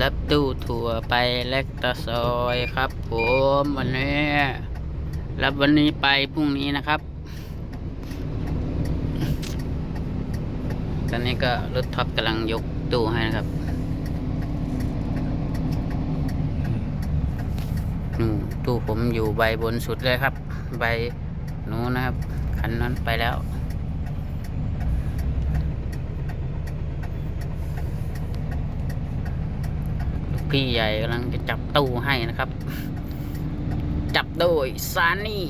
รับตู้ถั่วไปเล็กตะซอยครับ ผมวันนี้รับวันนี้ไปพรุ่งนี้นะครับ ตอนนี้ก็รถท็อปกำลังยกตู้ให้นะครับนู่นตู้ผมอยู่ใบบนสุดเลยครับ ใบนู้นนะครับ คันนั้นไปแล้ว พี่ใหญ่กำลังจะจับตู้ให้นะครับ จับโดยซานี่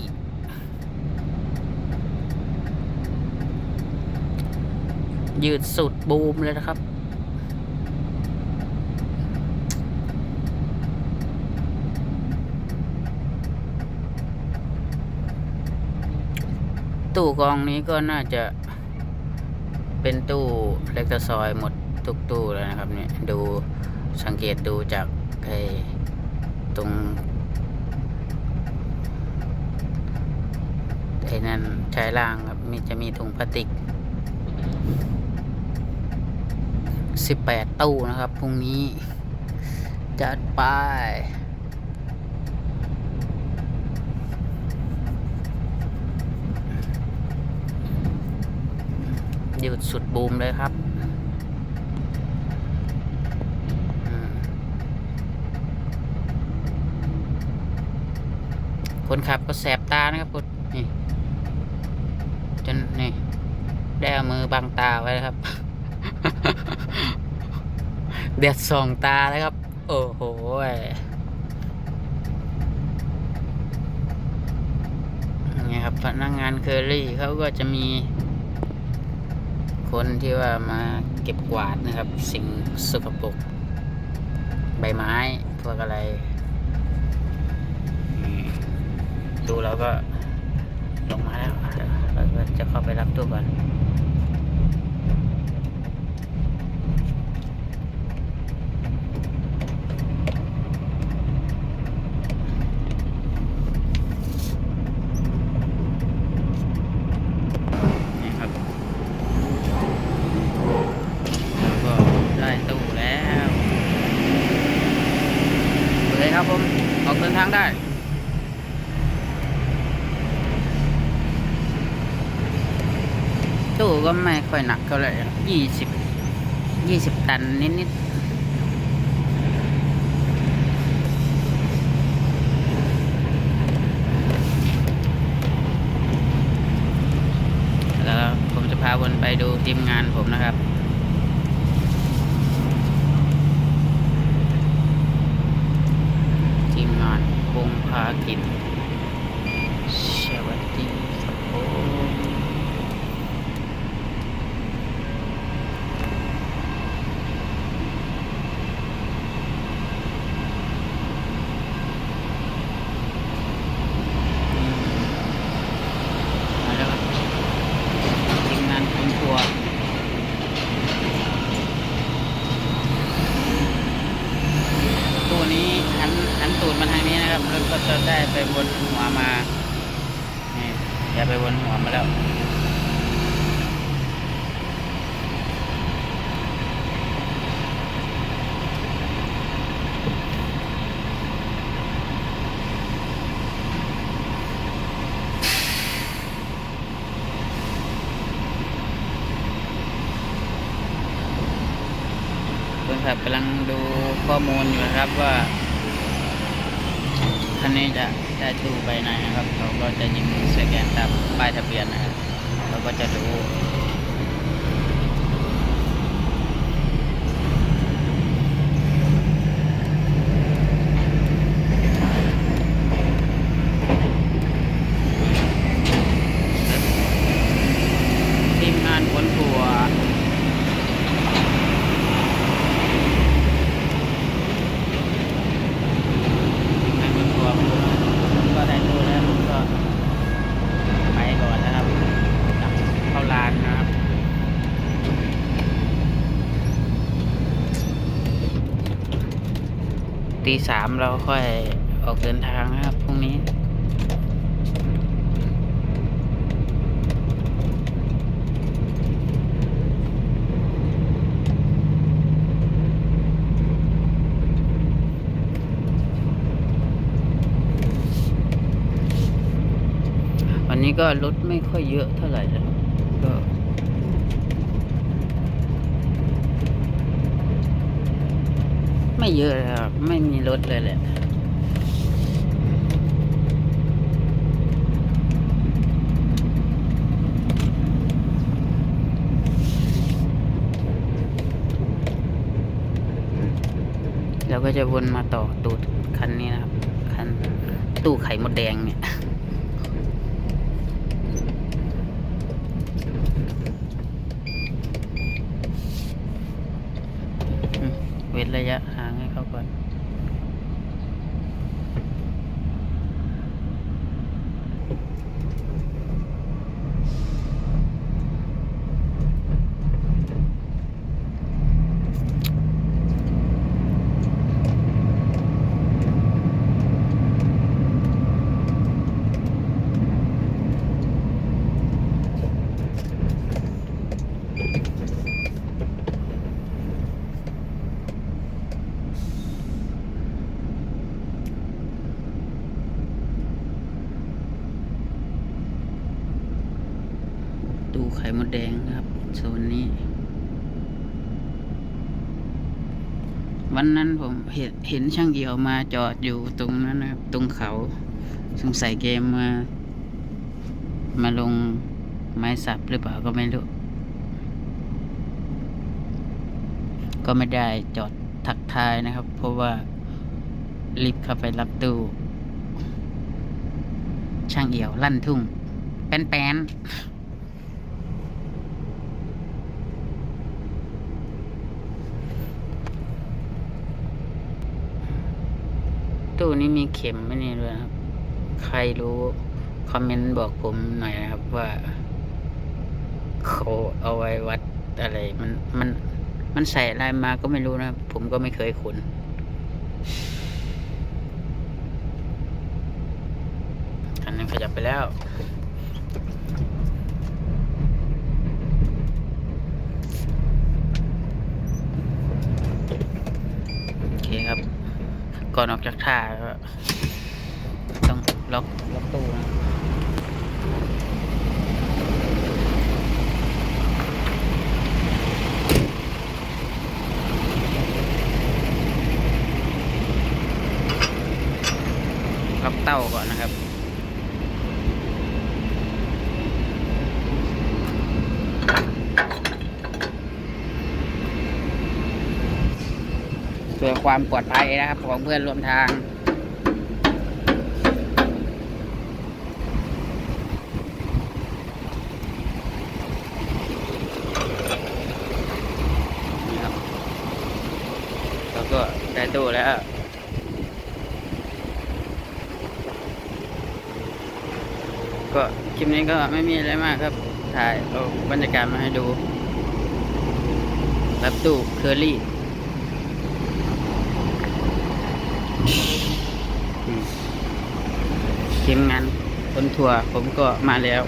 ยืดสุดบูมเลยนะครับ ตู้กองนี้ก็น่าจะเป็นตู้เล็กตะซอยหมดทุกตู้แล้วนะครับเนี่ยดู สังเกตดูจากไอ้ตรงไอ้นั่นชายล่างครับมีจะมีถุงพลาสติกสิบแปดตู้นะครับพรุ่งนี้ จัดไปหยุดสุดบูมเลยครับอืม คนขับก็แสบตานะครับคุณนี่จนนี่ได้เอามือบังตาไว้นะครับเดือดส่องตาเลยครับ โอ้โหยนี่ครับพนักงานเคอรี่เขาก็จะมี คนที่ว่ามาเก็บกวาดนะครับ สิ่งสกปรกใบไม้พวกอะไร ดูแล้วก็ลงมาแล้วเราก็จะเข้าไปรับตู้ก่อนครับแล้วก็ได้ตู้แล้วโอเคครับผม ออกเดินทางได้ ตู้ ก็ไม่ค่อยหนักเท่าไหร่ยี่สิบยี่สิบตันนิดๆแล้วผมจะพาวนไปดูทีมงานผมนะครับ ทีมงานคงพากินสวัสดีครับผมมาแล้วครับทีมงานคุณครัว ตัวนี้หันหันตูดมาทาง นะครับแล้วก็จะได้ไปวนหัวมานี่อย่าไปวนหัวมาแล้วคนขับกำลังดูข้อมูลอยู่นะครับว่า คันนี้จะได้ดูไปไหนนะครับเขาก็จะยิงสแกนตามป้ายทะเบียนนะครับ เราก็จะดู ตีสามเราค่อยออกเดินทางครับพรุ่งนี้ วันนี้ก็รถไม่ค่อยเยอะเท่าไหร่แล้ว ไม่เยอะเลยครับ ไม่มีรถเลยแหละเราก็จะวนมาต่อตูดคันนี้นะครับ คันตู้ไข่มดแดงเนี่ยอืม เว้นระยะห่างให้เขาก่อน มดแดงนะครับโซนนี้ วันนั้นผมเห็นเห็นช่างเอี่ยวมาจอดอยู่ตรงนั้นนะครับ ตรงเขาสงสัยเกมมา มาลงไม้สับหรือเปล่าก็ไม่รู้ ก็ไม่ได้จอดทักทายนะครับ เพราะว่ารีบเข้าไปรับตู้ช่างเอี่ยวลั่นทุ่ง แป้นๆ ตู้นี้มีเข็มไมเนี่ยด้วยนะครับ ใครรู้คอมเมนต์บอกผมหน่อยนะครับว่าเขาเอาไว้วัดอะไร มันมันมันใส่อะไรมาก็ไม่รู้นะครับ ผมก็ไม่เคยขุนอันนั้นขยับไปแล้ว โอเคครับ ก่อนออกจากท่าต้องล็อกล็อกตู้นะล็อกเต้าก่อนนะครับ ความปลอดภัยนะครับ ของเพื่อนร่วมทาง นี่ครับแล้วก็ได้ตู้แล้วก็คลิปนี้ก็ไม่มีอะไรมากครับ ถ่ายเอาบรรยากาศมาให้ดูรับตู้เคอรี่ ที มงานคนทัวร์ผมก็มาแล้ว